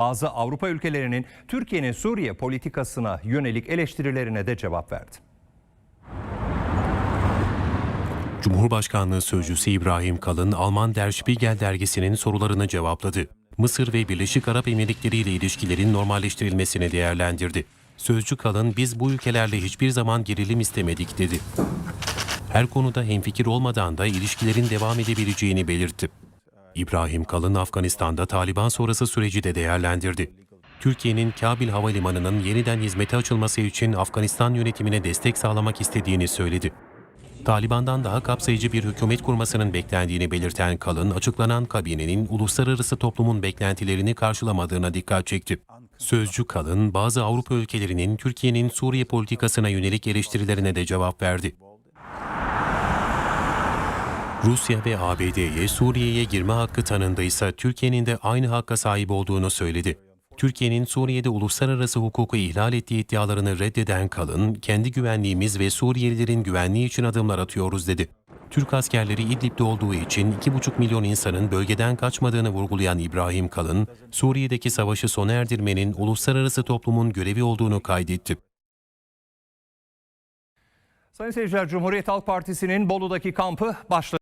Bazı Avrupa ülkelerinin Türkiye'nin Suriye politikasına yönelik eleştirilerine de cevap verdi. Cumhurbaşkanlığı Sözcüsü İbrahim Kalın, Alman Der Spiegel dergisinin sorularını cevapladı. Mısır ve Birleşik Arap Emirlikleri ile ilişkilerin normalleştirilmesini değerlendirdi. Sözcü Kalın, biz bu ülkelerle hiçbir zaman gerilim istemedik dedi. Her konuda hemfikir olmadan da ilişkilerin devam edebileceğini belirtti. İbrahim Kalın, Afganistan'da Taliban sonrası süreci de değerlendirdi. Türkiye'nin Kabil Havalimanı'nın yeniden hizmete açılması için Afganistan yönetimine destek sağlamak istediğini söyledi. Taliban'dan daha kapsayıcı bir hükümet kurmasının beklendiğini belirten Kalın, açıklanan kabinenin uluslararası toplumun beklentilerini karşılamadığına dikkat çekti. Sözcü Kalın, bazı Avrupa ülkelerinin Türkiye'nin Suriye politikasına yönelik eleştirilerine de cevap verdi. Rusya ve ABD'ye Suriye'ye girme hakkı tanındıysa Türkiye'nin de aynı hakka sahip olduğunu söyledi. Türkiye'nin Suriye'de uluslararası hukuku ihlal ettiği iddialarını reddeden Kalın, kendi güvenliğimiz ve Suriyelilerin güvenliği için adımlar atıyoruz dedi. Türk askerleri İdlib'de olduğu için 2,5 milyon insanın bölgeden kaçmadığını vurgulayan İbrahim Kalın, Suriye'deki savaşı sona erdirmenin uluslararası toplumun görevi olduğunu kaydetti. Sayın seyirciler Cumhuriyet Halk Partisi'nin Bolu'daki kampı başladı.